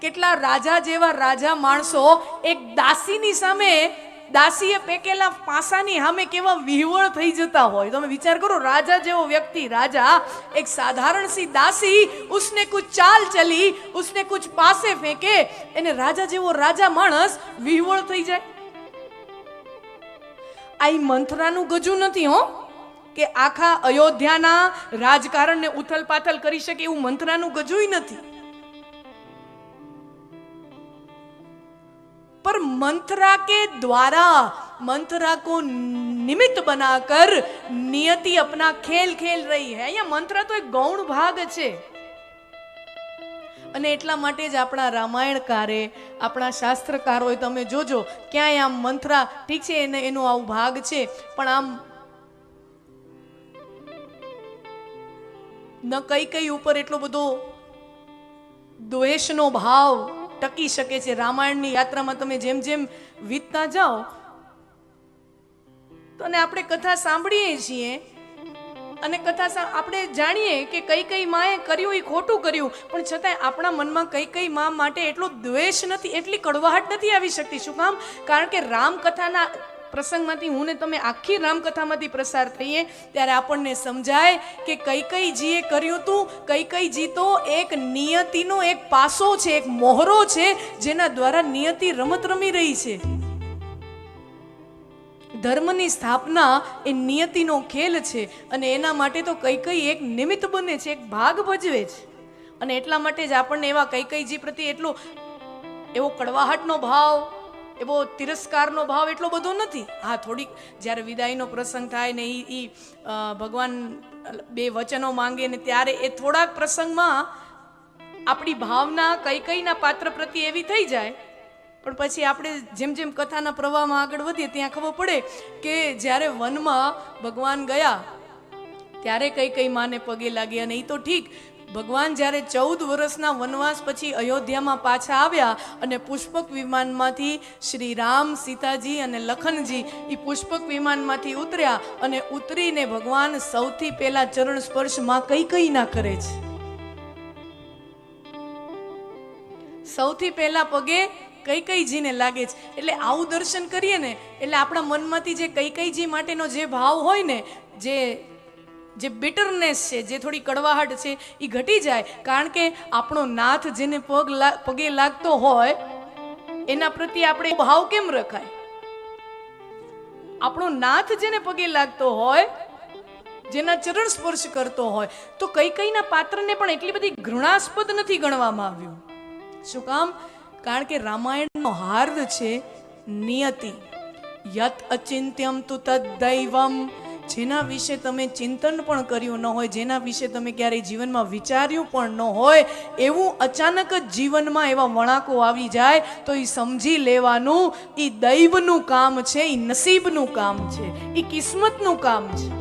કેટલા રાજા જેવા રાજા માણસો એક દાસીની સામે, દાસીએ પેકેલા પાસાની સામે કેવા વિહવળ થઈ જતા હોય. તમે વિચાર કરો, રાજા જેવો વ્યક્તિ, રાજા, એક સાધારણ સી દાસી, ઉસને કુછ ચાલ ચલી, ઉસને કુછ પાસે ફેંકે, એને રાજા જેવો રાજા માણસ વિહવળ થઈ જાય. આ મંથરાનું ગજું નથી હો, કે આખા અયોધ્યાના રાજકારણને ઉથલ કરી શકે એવું મંથરાનું ગજુય નથી. पर मंत्रा के द्वारा मंत्रा को निमित्त बनाकर नियति अपना खेल खेल रही है અહીંયા મંત્ર તો એક ગૌણ ભાગ છે અને એટલા માટે જ આપણા રામાયણકારે આપણા શાસ્ત્રકારોએ તમે જોજો ક્યાંય આમ મંત્રા ઠીક છે એને એનો આવું ભાગ છે પણ આમ ન કઈ કઈ ઉપર એટલો બધો દ્વેષનો ભાવ ટકી શકે છે. રામાયણની યાત્રામાં તમે જેમ જેમ વીતતા જાઓ, તો અને આપણે કથા સાંભળીએ છીએ, અને કથા આપણે જાણીએ કે કઈ કઈ માએ કર્યું એ ખોટું કર્યું, પણ છતાંય આપણા મનમાં કઈ કઈ મા માટે એટલો દ્વેષ નથી, એટલી કડવાહટ નથી આવી શકતી. શું કામ? કારણ કે રામકથાના પ્રસંગમાંથી હું ને તમે આખી રામકથામાંથી પ્રસાર થઈએ, ત્યારે આપણને સમજાય કે કઈ કઈ જીએ કર્યું તું, કઈ કઈ જી તો એક નિયતિનો એક પાસો છે, એક મોહરો છે, જેના દ્વારા નિયતિ રમત રમી રહી છે. ધર્મની સ્થાપના એ નિયતિનો ખેલ છે અને એના માટે તો કઈ કઈ એક નિમિત્ત બને છે, એક ભાગ ભજવે છે. અને એટલા માટે જ આપણને એવા કઈ કઈજી પ્રત્યે એટલો એવો કડવાહટનો ભાવ એવો તિરસ્કારનો ભાવ એટલો બધો નથી. હા, થોડીક જ્યારે વિદાયનો પ્રસંગ થાય ને એ એ ભગવાન બે વચનો માંગે ને ત્યારે એ થોડાક પ્રસંગમાં આપણી ભાવના કઈ કઈના પાત્ર પ્રત્યે એવી થઈ જાય. પણ પછી આપણે જેમ જેમ કથાના પ્રવાહમાં આગળ વધીએ ત્યાં ખબર પડે કે જ્યારે વનમાં ભગવાન ગયા, ત્યારે કઈ કઈ માને પગે લાગી અને એ તો ઠીક ભગવાન જ્યારે ચૌદ વર્ષના વનવાસ પછી અયોધ્યામાં પાછા આવ્યા અને પુષ્પક વિમાનમાંથી શ્રી રામ, સીતાજી અને લખનજી એ પુષ્પક વિમાનમાંથી ઉતર્યા અને ઉતરીને ભગવાન સૌથી પહેલા ચરણ સ્પર્શમાં કઈ કઈ ના કરે છે. સૌથી પહેલા પગે કઈ કઈ જીને લાગે છે. એટલે આવું દર્શન કરીએ ને, એટલે આપણા મનમાંથી જે કઈ કઈ જી માટેનો જે ભાવ હોય ને, જે જે બિટરનેસ છે, જે થોડી કડવાહટ છે એ ઘટી જાય. કારણ કે આપણો નાથ જેને પગ પગે લાગતો હોય, એના પ્રત્યે આપણે ભાવ કેમ રખાય? આપણો નાથ જેને પગે લાગતો હોય, જેના ચરણ સ્પર્શ કરતો હોય, તો કઈ કઈના પાત્રને પણ એટલી બધી ઘૃણાસ્પદ નથી ગણવામાં આવ્યું. શું કામ? કારણ કે રામાયણનો હાર્દ છે નિયતિ. યત અચિંત્યમ તુ તદ્દૈવમ જેના વિશે તમે ચિંતન પણ કર્યું ન હોય, જેના વિશે તમે ક્યારેય જીવનમાં વિચાર્યું પણ ન હોય, એવું અચાનક જ જીવનમાં એવા વળાંકો આવી જાય, તો એ સમજી લેવાનું એ દૈવનું કામ છે એ નસીબનું કામ છે એ કિસ્મતનું કામ છે.